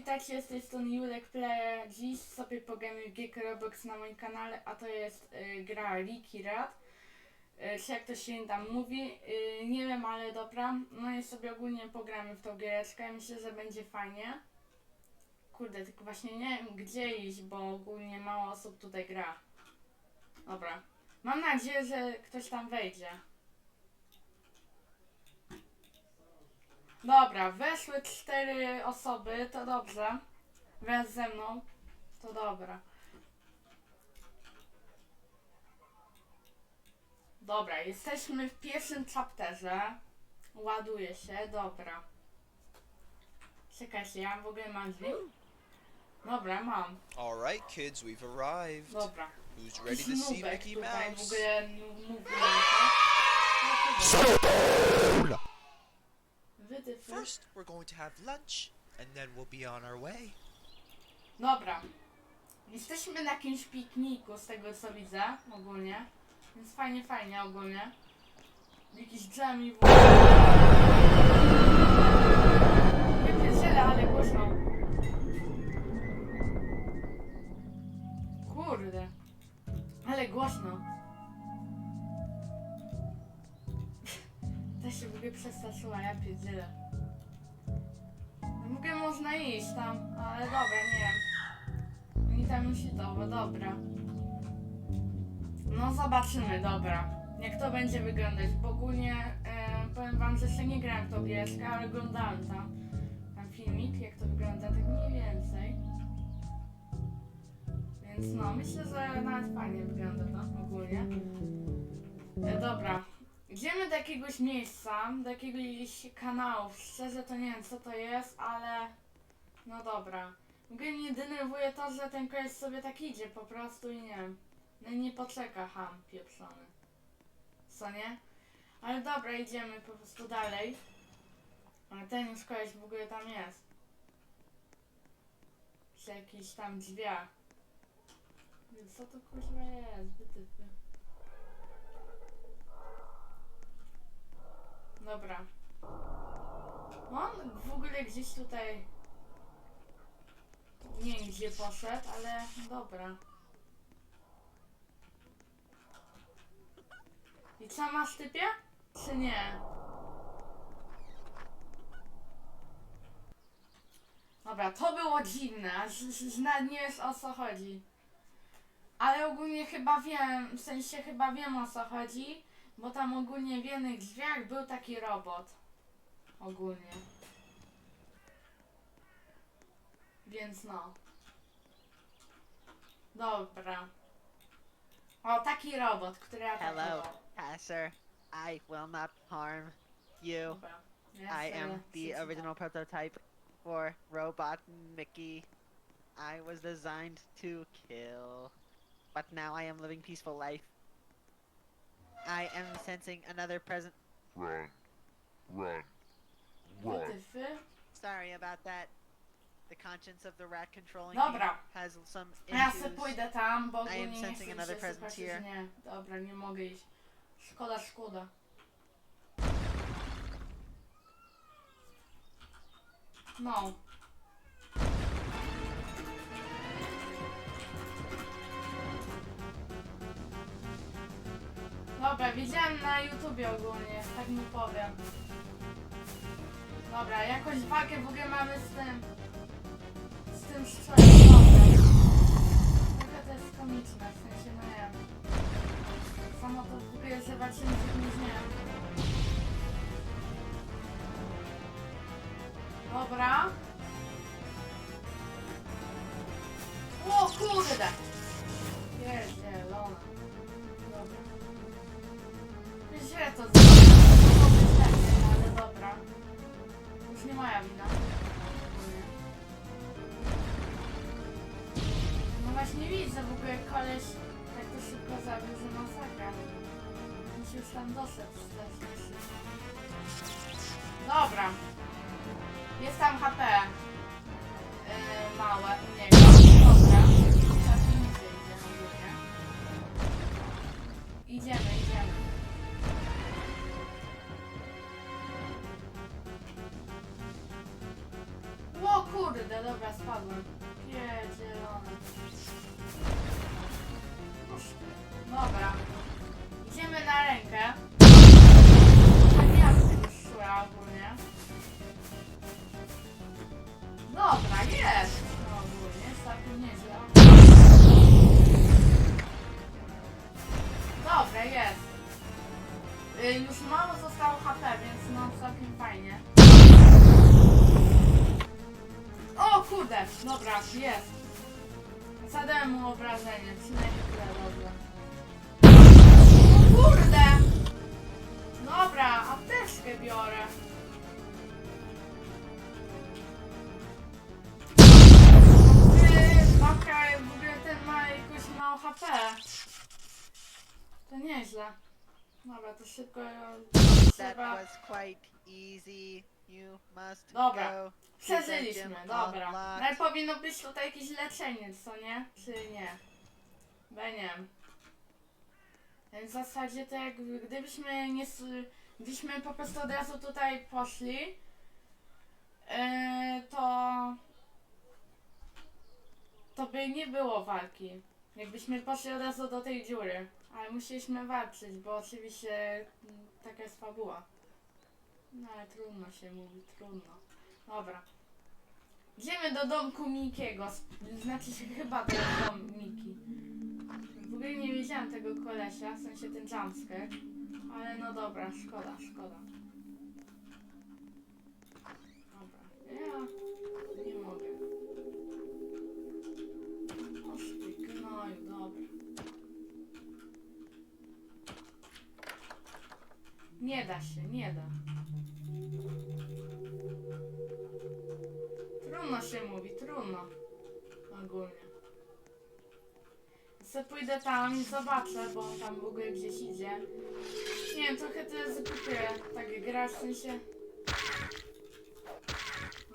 witajcie, z tej strony Julek Play. Dziś sobie pogramy w Roblox na moim kanale, a to jest y, gra Ricky Rad. Y, czy jak to się tam mówi, y, nie wiem, ale dobra. No i sobie ogólnie pogramy w tą giereczkę, myślę, że będzie fajnie. Kurde, tylko właśnie nie wiem gdzie iść, bo ogólnie mało osób tutaj gra. Dobra. Mam nadzieję, że ktoś tam wejdzie. Dobra, weszły cztery osoby, to dobrze. Wraz ze mną, to dobra. Dobra, jesteśmy w pierwszym chapterze. Ładuje się, dobra. Czekajcie, ja w ogóle mam drzwi? Dobra, mam. All right, kids, we've arrived. Dobra. Who's ready to see Mickey tutaj w Mouse? ogóle mówi. First, we're going to have lunch, and then we'll be on our way. Dobra. Jesteśmy na jakimś pikniku, z tego co widzę, ogólnie. Więc fajnie, fajnie ogólnie. Jakiś dżem i w ogóle. Nie pierdzielę, ale głośno. Kurde. Ale głośno. Też się w ogóle przestraszyła, ja pierdzielę. W ogóle można iść tam, ale dobra, nie. Oni tam już idą, bo dobra. No zobaczymy, dobra. Jak to będzie wyglądać, bo ogólnie e, powiem wam, że jeszcze nie grałem w tą gierkę, ale oglądałem tam, tam filmik, jak to wygląda, tak mniej więcej. Więc no, myślę, że nawet fajnie wygląda to ogólnie. E, dobra. Idziemy do jakiegoś miejsca, do jakiegoś kanału. Szczerze to nie wiem co to jest, ale no dobra. W ogóle mnie denerwuje to, że ten koleś sobie tak idzie po prostu i nie wiem. No i nie poczeka ham pieprzony. Co nie? Ale dobra, idziemy po prostu dalej. Ale ten już koleś w ogóle tam jest. Przy jakichś tam drzwiach. Co to kurwa jest? Wytypy. Dobra. On w ogóle gdzieś tutaj nie wiem gdzie poszedł, ale dobra. I co masz typie? Czy nie? Dobra, to było dziwne, aż nie wiesz o co chodzi. Ale ogólnie chyba wiem, w sensie chyba wiem o co chodzi, bo tam ogólnie w jednych drzwiach był taki robot. Ogólnie. Więc no. Dobra. O, taki robot, który Hello, atakował. Passer. I will not harm you. Dobra. Ja I sobie am the przeczytam. original prototype for Robot Mickey. I was designed to kill. But now I am living peaceful life. I am sensing another present. Run. Run. Run. Wytyfy. Sorry about that. The conscience of the rat controlling Dobra. me has some A ja se issues. pójdę tam, bo I am ogólnie nie sensing chcę mi another się presence zobaczyć, here. Nie, dobra, nie mogę iść. Szkoda, szkoda. No. Dobra, widziałem na YouTubie ogólnie, tak mu powiem. Dobra, jakąś walkę w ogóle mamy z tym... z tym strzelcem. Trochę to jest komiczne, w sensie, no nie wiem. Samo to w ogóle zobaczymy, jak nic nie wiem. Dobra. O kurde! Pierdzielona. Dobra. Źle to zrobiłem, ale dobra. Już nie moja wina. No właśnie widzę w ogóle koleś tak to szybko zabił, że masakra. Musi już tam doszedł. Dobra. Jest tam HP. Yy, małe u niego. Dobra. Idziemy, idziemy. Kurde, dobra, To nieźle. Dobra, to szybko That trzeba... was quite easy. You must Dobra. go. Przeżyliśmy, dobra. Ale powinno być tutaj jakieś leczenie, co nie? Czy nie? Wiem. Więc w zasadzie to jak gdybyśmy nie... s- Gdybyśmy po prostu od razu tutaj poszli, yy, to... To by nie było walki. Jakbyśmy poszli od razu do tej dziury. Ale musieliśmy walczyć, bo oczywiście mm, taka jest fabuła. No ale trudno się mówi, trudno. Dobra. Idziemy do domku Mikiego. Znaczy się chyba jest dom Miki. W ogóle nie wiedziałam tego kolesia, w sensie ten jumpscare. Ale no dobra, szkoda, szkoda. Dobra, ja Nie da się, nie da. Trudno się mówi, trudno. Ogólnie. Se pójdę tam i zobaczę, bo on tam w ogóle gdzieś idzie. Nie wiem, trochę to głupie, tak grać w sensie...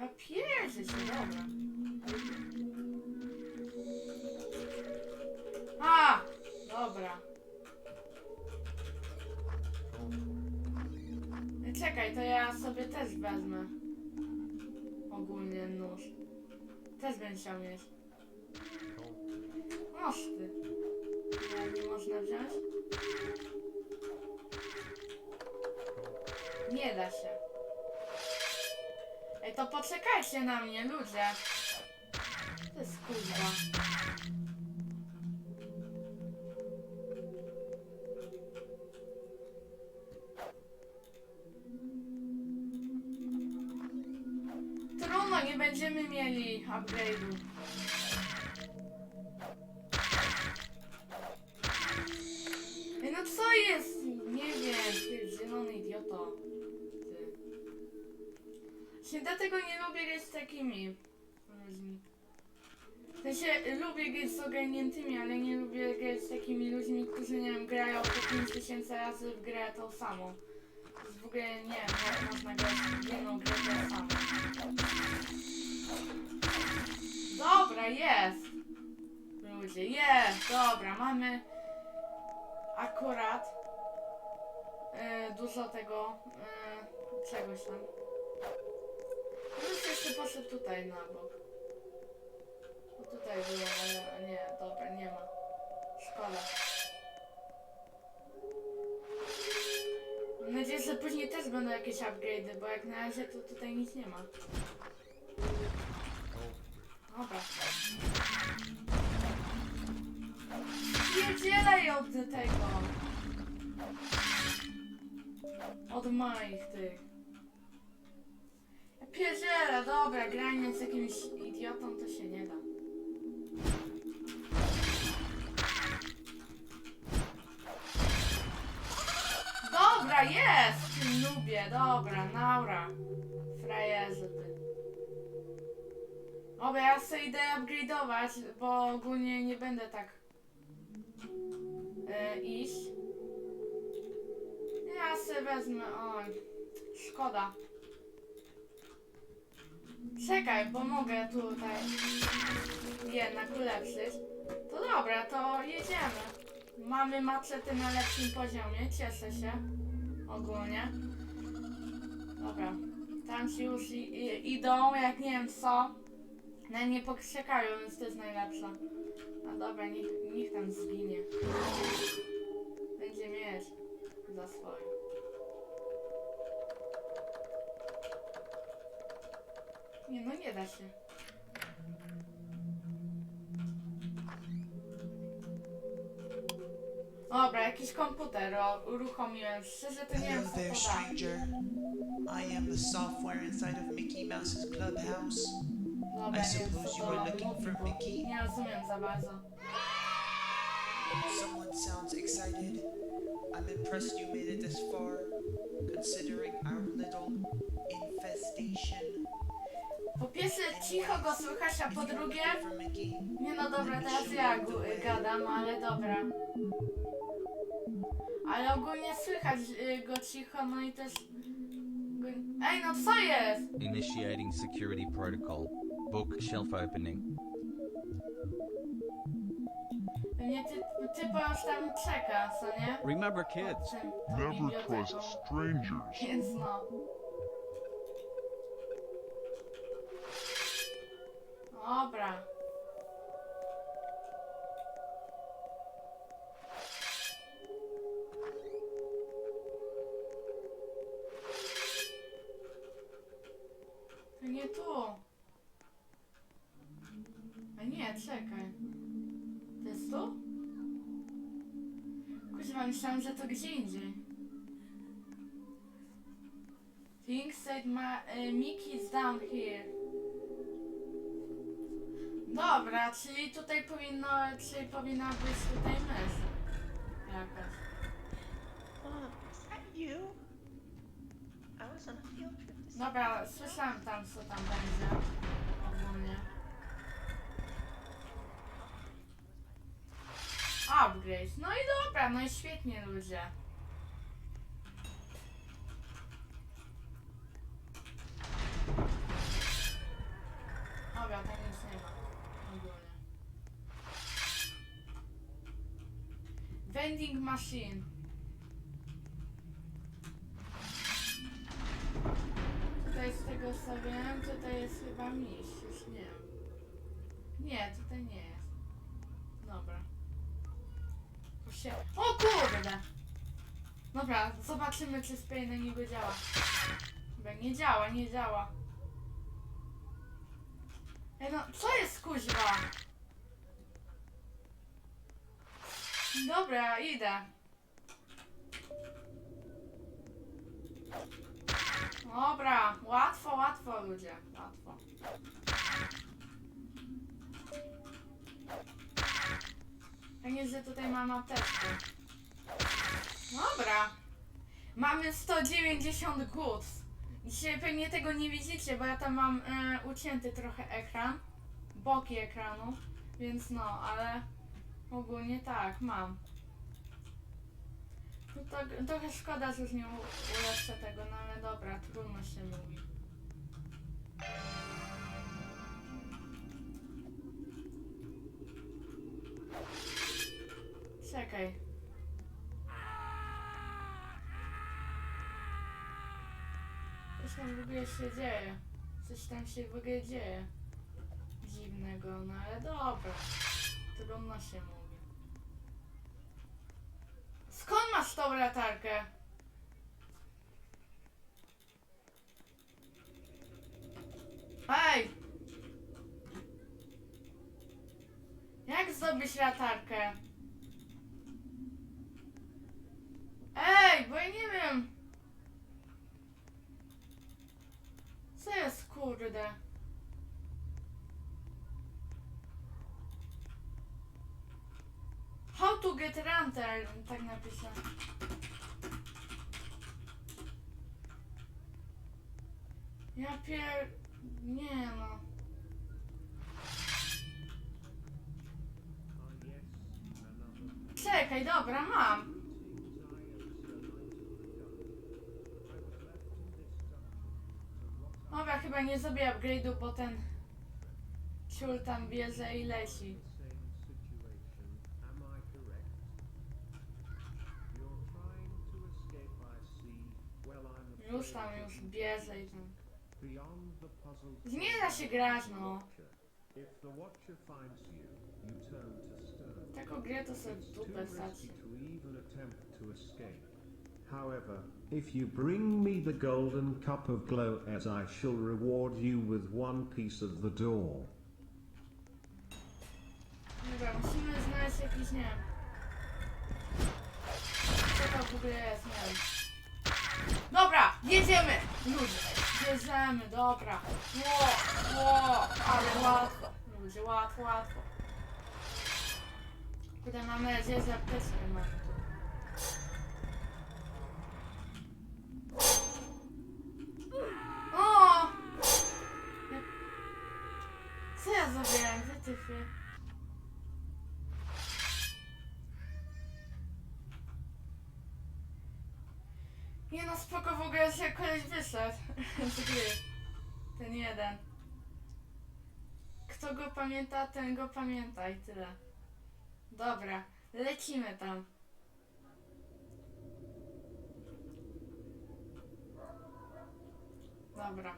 No pierdzie się, dobra. Czekaj, to ja sobie też wezmę ogólnie nóż. Też bym chciał mieć. Masz ty. Ale nie można wziąć? Nie da się. Ej, to poczekajcie na mnie, ludzie. To jest kurwa. Trudno, nie będziemy mieli upgrade'u. No co jest? Nie wiem, ty zielony idioto. Ty. Się dlatego nie lubię grać z takimi. W sensie lubię grać z ogarniętymi, ale nie lubię grać z takimi ludźmi, którzy nie wiem, grają po 5000 razy w grę tą samą. W ogóle nie wiem, można grać w jedną grę samą. Dobra, jest! Ludzie, jest! Dobra, mamy akurat e, dużo tego e, czegoś tam. Już jeszcze poszedł tutaj na bok. Bo tutaj było, ale nie, dobra, nie ma. Szkoda. Że później też będą jakieś upgrade'y, bo jak na razie to tutaj nic nie ma. Dobra. Pierdzielaj od tego. Od moich tych. Pierdzielę, dobra, granie z jakimś idiotą to się nie da. Dobra, jest! Ty nubie, dobra, naura. Frajerze ty. Ja sobie idę upgrade'ować, bo ogólnie nie będę tak e, iść. Ja sobie wezmę, oj, szkoda. Czekaj, bo mogę tutaj jednak ulepszyć. To dobra, to jedziemy. Mamy maczety na lepszym poziomie, cieszę się. Ogólnie. Dobra. Tam ci już i, i, idą, jak nie wiem co. No nie pokrzekają, więc to jest najlepsze. No dobra, niech, niech tam zginie. Będzie mieć za swoje. Nie no, nie da się. Dobra, jakiś komputer o, uruchomiłem. Szczerze to nie wiem Hello co there, stranger. I am the software inside of Mickey Mouse's clubhouse. Dobra, I nie wiem suppose co you to were looking mówi, for bo Mickey? Nie rozumiem za bardzo. Someone sounds excited. I'm impressed you made it this far, considering our little infestation. Po pierwsze cicho go słychać, a po drugie... looking for Mickey, Nie no dobra, teraz ja gu- gadam, ale dobra. Ale ogólnie słychać y, go cicho, no i też... Ej, no co jest? Initiating security protocol. Bookshelf opening. Nie, ty, ty już tam czeka, co nie? Remember, kids, Tym, tą Never biblioteką. trust strangers. Więc no. Dobra. Nie tu. A nie, czekaj. To jest tu? Kuźwa, myślałam, że to gdzie indziej. Think said ma, y, Mickey's down here. Dobra, czyli tutaj powinno, czyli powinna być tutaj myśl. Jakaś. Oh, is that you? I was on a field trip Dobra, słyszałam tam co tam będzie. Ogólnie. Upgrade. No i dobra, no i świetnie ludzie. Dobra, tam nic nie ma. Ogólnie. Vending machine. Tutaj z tego co wiem, tutaj jest chyba miś, już nie. Nie, tutaj nie jest. Dobra. Się... O kurde! Dobra, zobaczymy czy spray na niego działa. Chyba nie działa, nie działa. Ej no, co jest kuźwa? Dobra, idę. Dobra, łatwo, łatwo ludzie, łatwo. Fajnie, że tutaj mam apteczkę. Dobra. Mamy 190 goods. Dzisiaj pewnie tego nie widzicie, bo ja tam mam e, ucięty trochę ekran. Boki ekranu. Więc no, ale ogólnie tak, mam. No to, trochę szkoda, że nie u- ulepszę tego, no ale dobra, trudno się mówi. Czekaj. Coś tam w ogóle się dzieje. Coś tam się w ogóle dzieje. Dziwnego, no ale dobra. Trudno się mówi. Masz tą latarkę? Ej! Jak zdobyć latarkę? Ej, bo ja nie wiem. Co jest kurde? How to get lantern, tak napiszę. Ja pier... Nie no. Czekaj, dobra, mam. Dobra, chyba nie zrobię upgrade'u, bo ten ciul tam bierze i leci. Tam, afraid już that bierze i tam. Beyond the puzzle Nie da się grać, no. If the Watcher finds you, you turn to stone. Taką grę to sobie w It's too dupę risky to even attempt to escape. However, if you bring me the golden cup of glow as I shall reward you with one piece of the door. Dobra, musimy znaleźć jakiś, nie wiem. Co to w ogóle jest, nie wiem. Dobra, jedziemy! Ludzie, bierzemy, dobra. Ło, ło, ale łatwo. Ludzie, łatwo, łatwo. Kurde, mam nadzieję, że apteczkę mamy tu. O! Jak- Co ja zrobiłem? Wytyfy. Nie no spoko w ogóle się koleś wyszedł. Ten jeden. Kto go pamięta, ten go pamięta i tyle. Dobra, lecimy tam. Dobra.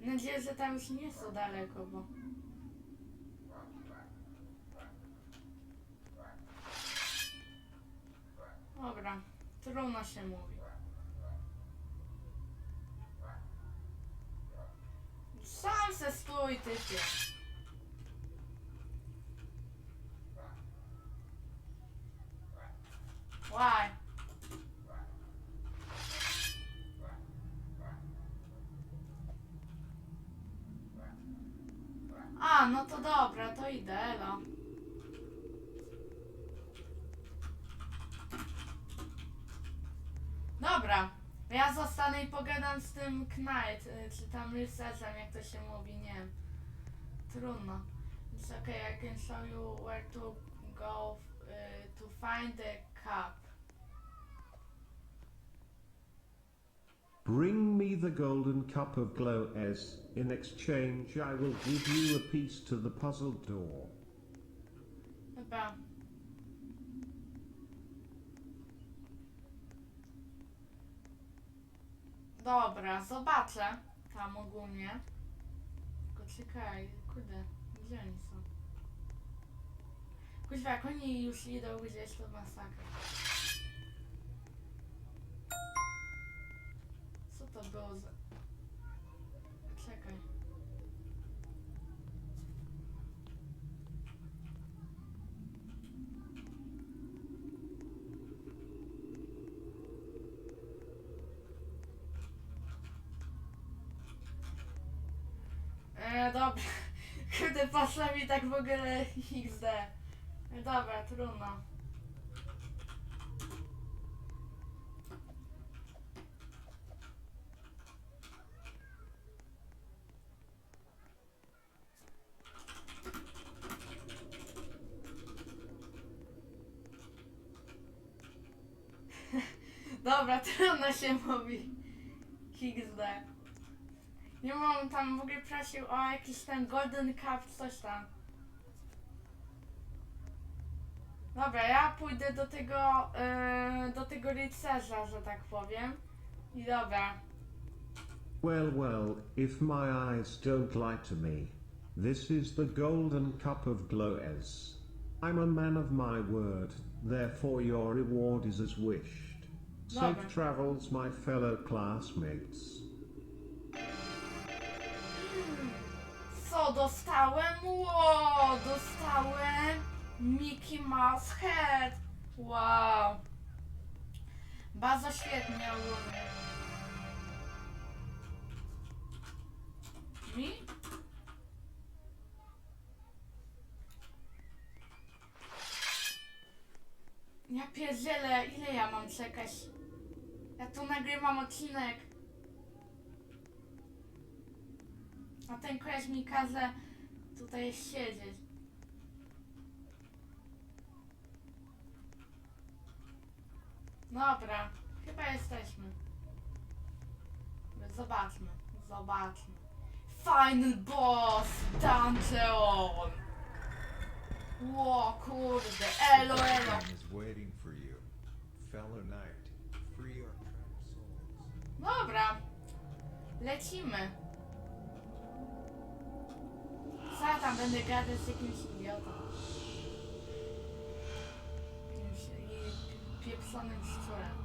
Mam nadzieję, że tam już nie są daleko, bo... Dobra, trudno się mówi. Sam se stój, typie. Why? A, no to dobra, to idę, elo. Dobra, ja zostanę i pogadam z tym Knight, y, czy tam rycerzem, jak to się mówi, nie wiem. Trudno. It's okay, I can show you where to go y, to find the cup. Bring me the golden cup of glow as, in exchange, I will give you a piece to the puzzle door. Dobra. Dobra, zobaczę tam ogólnie. Tylko czekaj, kurde, gdzie oni są? Kuźwa, jak oni już idą gdzieś, to masakra. Co to było za... Czekaj. E, dobra. Kurde, poszła mi tak w ogóle XD. E, dobra, trudno. Dobra, trudno się mówi. XD. Nie mam tam w ogóle prosił o jakiś ten golden cup, coś tam. Dobra, ja pójdę do tego, yy, do tego rycerza, że tak powiem. I dobra. Well, well, if my eyes don't lie to me, this is the golden cup of Gloez. I'm a man of my word, therefore your reward is as wished. Safe travels, my fellow classmates. Co dostałem? Ło, dostałem Mickey Mouse Head. Wow. Bardzo świetnie ogólnie. Mi? Ja pierdzielę, ile ja mam czekać? Ja tu nagrywam odcinek. A ten koleś mi każe tutaj siedzieć. Dobra, chyba jesteśmy. Zobaczmy, zobaczmy. Final boss Dungeon! Ło kurde, elo elo. is waiting Co tam będę gadać z jakimś idiotą. Jakimś i pieprzonym szczurem.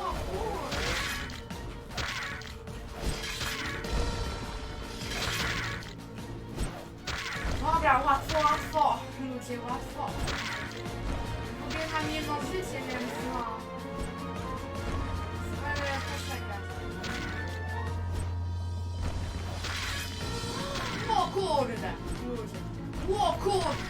O kurde! Dobra, łatwo, łatwo. Ludzie, łatwo. Mówię nam nie możecie, więc no. Kurde! Ludzie. O kurde!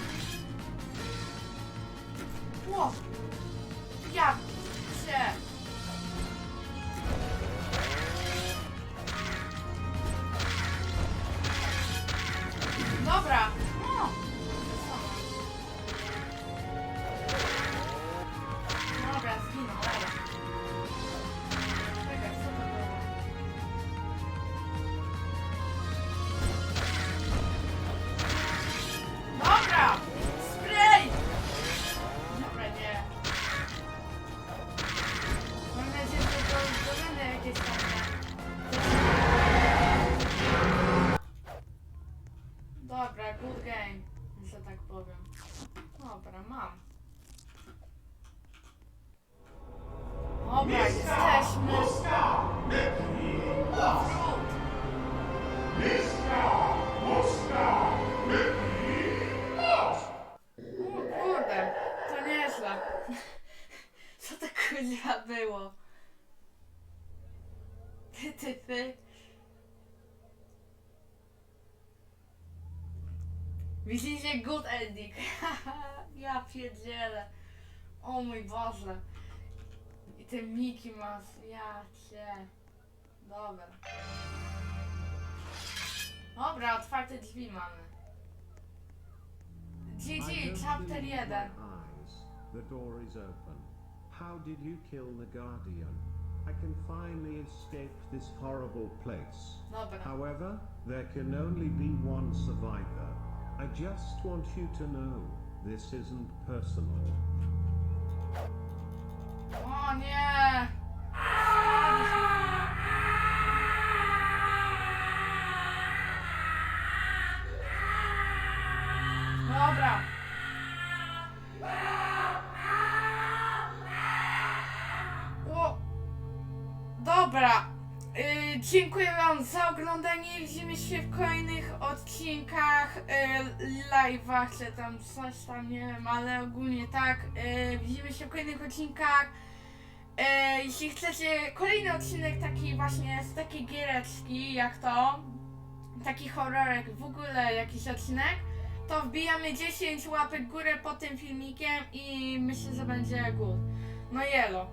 Ty, ty, ty. Widzicie good ending. ja pierdzielę. O mój Boże. I ten Mickey Mouse. Ja cię. Dobra. Dobra, otwarte drzwi mamy. GG, chapter believe 1. my eyes. The door is open. How did you kill the Guardian? I can finally escape this horrible place. Dobra. However, there can only be one survivor. I just want you to know, this isn't personal. O nie! Dziękuję Wam za oglądanie. Widzimy się w kolejnych odcinkach, y, live'ach, czy tam coś tam, nie wiem, ale ogólnie tak. Y, widzimy się w kolejnych odcinkach. E, jeśli chcecie kolejny odcinek taki właśnie z takiej giereczki jak to, taki horrorek, w ogóle jakiś odcinek, to wbijamy 10 łapek górę pod tym filmikiem i myślę, że będzie good. No jelo.